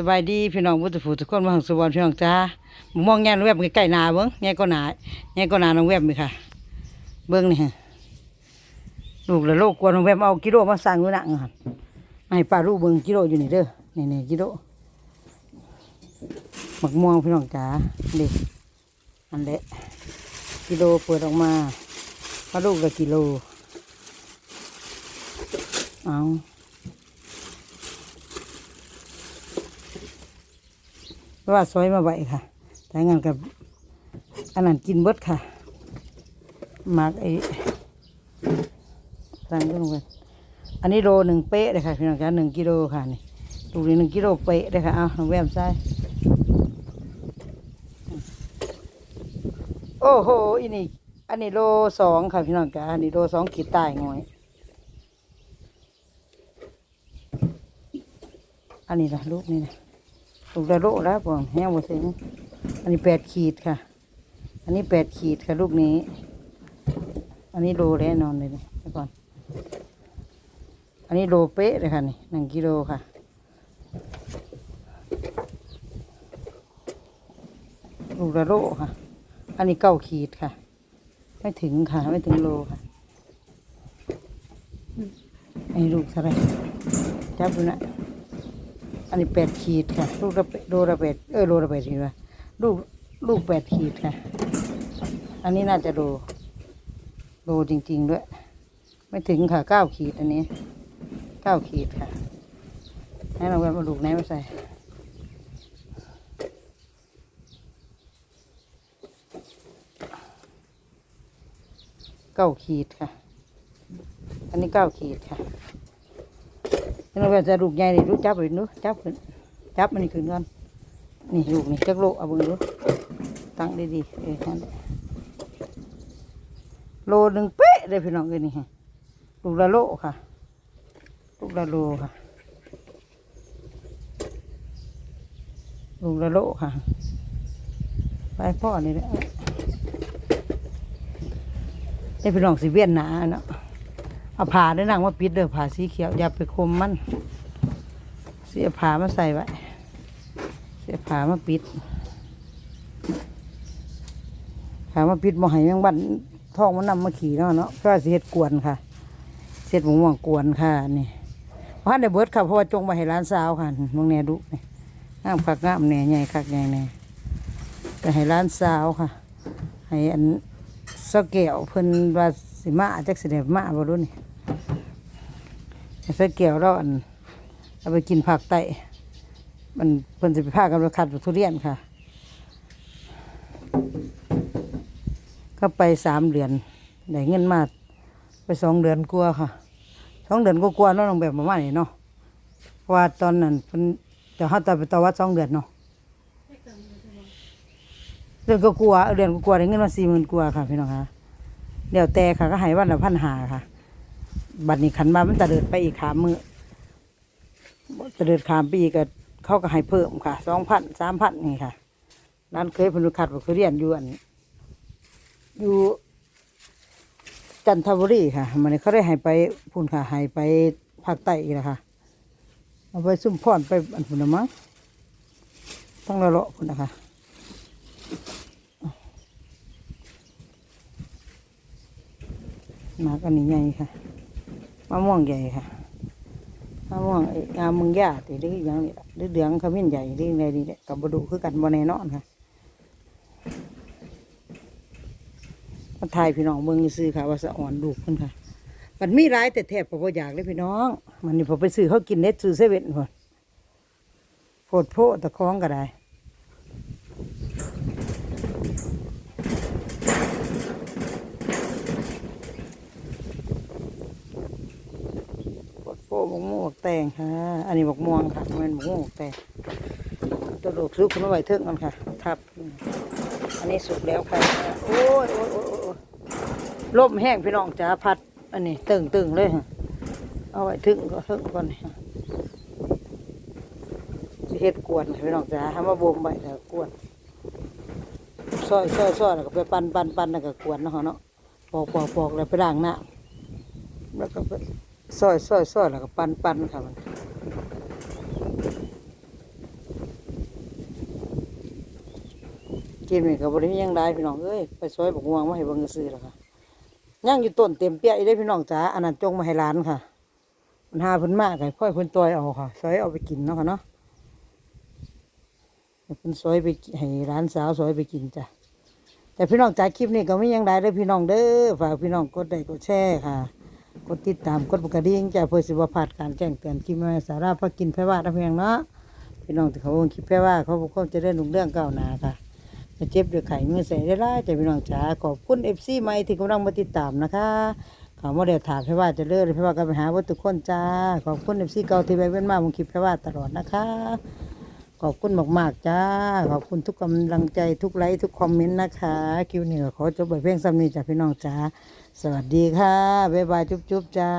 สบายดีพี่น้องผู้ทุกผู้ทุกคนมาของสุวรรค์พี่น้องจ้ามมองแง่น้องแวบใกล้หนาเบิ้งแง่ก็หนาแง่ก็หนาน้องแวบนี่ค่ะ เบิ้งนี่ลูกและโลกกวน้องแวบเอากิโลมาสั่งอยู่นังค่ะมาให้ป้าลูกเบิ้งกิโลอยู่นี่เด้อนี่นี่กิโลหมักม่วงพี่น้องจ้าเด็กอันเละกิโลเปิดออกมาป้าลูกละกิโลเอา เพราะ ว่าซอยมาไว้ค่ะแต่งั้นกับอันนั้นกินเบิดค่ะมากไอ้ตั้งก็ลงไปอันนี้โลหนึ่งเป๊ะเลยค่ะพี่น้องจ้าหนึ่งกิโลค่ะนี่ลูกนี้หนึ่งกิโลเป๊ะเลยค่ะเอาน้องแวมใส่โอ้โหอันนี้อันนี้โลสองค่ะพี่น้องจ้าอันนี้โลสองขีดใต้งอยอันนี้ละลูกนี่นะ ถูกได้โลแล้วผมแห้งหมดสิอันนี้แปดขีดค่ะ อันนี้แปดขีดค่ะลูกนี้ อันนี้โลแน่นอนเลยนี่เดี๋ยวก่อน อันนี้โลเป๊ะเลยค่ะนี่หนึ่งกิโลค่ะลูกละโลค่ะ อันนี้เก้าขีดค่ะ ไม่ถึงค่ะ ไม่ถึงโลค่ะอันนี้ลูกเท่าไหรจับดูนะ อันนี้แปดขีดค่ะ ลูกละแปดโลละแปดเออโลละแปดขีดว่ะลูกลูกแปดขีดค่ะ อันนี้น่าจะโลโลจริง ๆ ด้วย ไม่ถึงค่ะเก้าขีดอันนี้เก้าขีดค่ะให้เราแบบเอาลูกไหนมาใส่เก้าขีดค่ะ อันนี้เก้าขีดค่ะ เราแบบจะลูกใหญ่นี่ลูกจับไปนู้จับขึ้นจับมันนี่ขึ้นก่อนนี่ลูกนี่จักโลเอาเบิ่งดูตั้งดีๆเออนั่นแหละโลหนึ่งเป๊ะเลยพี่น้องเลยนี่ฮะลูกละโลค่ะ ลูกละโลค่ะลูกละโลค่ะ ไปพ่อนี่แหละได้พี่น้องสิเวียนหนาเนาะ เอาผ้าได้นางมาปิดเด้อผ้าสีเขียวอย่าไปคมมันเสียผ้ามาใส่ไว้เสียผ้ามาปิดผ้ามาปิดบ่ให้แมงบันท้องมันนำมาขี่เนาะเนาะเพราะว่าสิเฮ็ดกวนค่ะ เสียดหมูม่วงกวนค่ะนี่เพราะได้เบิดค่ะเพราะว่าจงไปให้ร้านสาวค่ะมองแน่ดุนี่งามคักงามแน่ใหญ่คักใหญ่แน่แต่ให้ร้านสาวค่ะ ให้อันสเกี่ยวเพิ่นว่าสิมาจักสิได้มาบ่รู้นี่ ใสะเกี่ยวแล้วอันเอาไปกินผักไตมันเพิ่นสิไปพากันไปคัดทุเรียนค่ะ ก็ไปสามเดือนได้เงินมาไปสองเดือนกลัวค่ะสองเดือนก็กลัวาๆเนาะน้องแบบประมาณนี้เนาะว่าตอนนั้นเพิ่นจะเฮาตอนไปตวัดสองเดือนเนาะเดือนก็กลัวเดือนก็กลัวได้เงินมาสี่หมื่นกว่าค่ะพี่น้องคะเดี๋ยวแต่ค่ะก็ให้วันละพันหาค่ะ บัดนี้ขันมามันจะเดินไปอีกขามมือจะเดินขามไปอีกก็เขาก็ให้เพิ่มค่ะสองพันสามพันนี่ค่ะร้านเคยพนุขัดบอกเคยเรียนอยู่อันอยู่จันทบุรีค่ะมันเขาได้ให้ไปพุ่นค่ะให้ไปภาคใต้อีกแล้วค่ะเอาไปซุ่มพอนไปอันพุ่นมั้งต้องละเลาะพุ่นนะคะหมากอันนี้ใหญ่ค่ะ มะม่วงใหญ่ค่ะมะม่วงไอ้งามมึงยาติหรืออย่างนี้ล่หรือเดืองขมิ้นใหญ่หรืออะไรนี่แหละกับบดูคือกันบนแน่นอนค่ะมาถ่ายพี่น้องเมืองซื้อค่ะ ว่าสะอ่อนลูกเพิ่นค่ะมันมีร้ายแต่แทบพออยากเลยพี่น้อง มันนี่ผมไปซื้อเขากินเน็ตซื้อเซเว่นคนโพดโพตะคองก็ได้ ปวดโป้บ กม่วงบกแตงค่ะ อันนี้บกม่วงค่ะมันบกม่วงบกแตงตัวลูกซุกคุณไว้เทิงกันค่ะ ทับ อันนี้สุกแล้วค่ะ โอ้ยโอ้ยโอ้ยลมแห้งพี่น้องจ๋าพัด อันนี้ตึงตึงๆเลยค่ะ เอาไว้ถึงก็ถึงก่อนเฮ็ดกวนพี่น้องจ๋าทำมาบ่มไว้แล้วกวนซอยซอยซอยแล้วก็ไปปั่นปั่นปั่นแล้วก็กวนเนาะเนาะปอกปอกปอกแล้วไปล้างหน้ำแล้วก็ไป ซอยซอยซอยแล้วก็ปันปันค่ะมันกินมันกับบริมียังได้พี่น้องเอ้ยไปซอยบอกงวงมาให้บังซื้อแล้วค่ะย่างอยู่ต้นเต็มเปี้ยได้พี่น้องจ๋าอันนั้นจงมาให้ร้านค่ะ มันหาพ้นมากค่พ่อยพ้นตัวเอาค่ะ ซอยเอาไปกินเนาะค่ะเนาะเป็นซอยไปให้ร้านสาวซอยไปกินจ้ะแต่พี่น้องจ๋าคลิปนี้ก็ไม่ยังได้เลยพี่น้องเด้อฝากพี่น้องกดไลค์กดแชร์ค่ะ กดติดตามกดปกระดิ่งจ้ะเพื่อสิบ่พลาดการแจ้งเตือนคลิปใหม่สาระพักกินแพ่ว่านะเพียงเนาะพี่น้องที่เขาเบิ่งคลิปแพ่ว่าเขาบอกเขาจะได้ลุงเรื่องก้าวหน้าค่ะจะเจ็บด้วยไข่เมื่อใส่ได้ร้ายแต่พี่น้องจ๋าขอบคุณเอฟซีใหม่ที่กำลังมาติดตามนะคะเขามาเดี๋ยวถามแพ่ว่าจะเลิกแพ่ว่าก็ไปหาวัตถุคนจ้าขอบคุณเอฟซีเก่าที่ไปเว้นมามึงคลิปแพ่ว่าตลอดนะคะ ขอบคุณมากๆจ้า ขอบคุณทุกกำลังใจทุกไลค์ทุกคอมเมนต์นะคะ คิวเหนือขอจบบเพลงซ้ำนี้จากพี่น้องจ้า สวัสดีค่ะ บ๊ายบายจุ๊บๆจ้า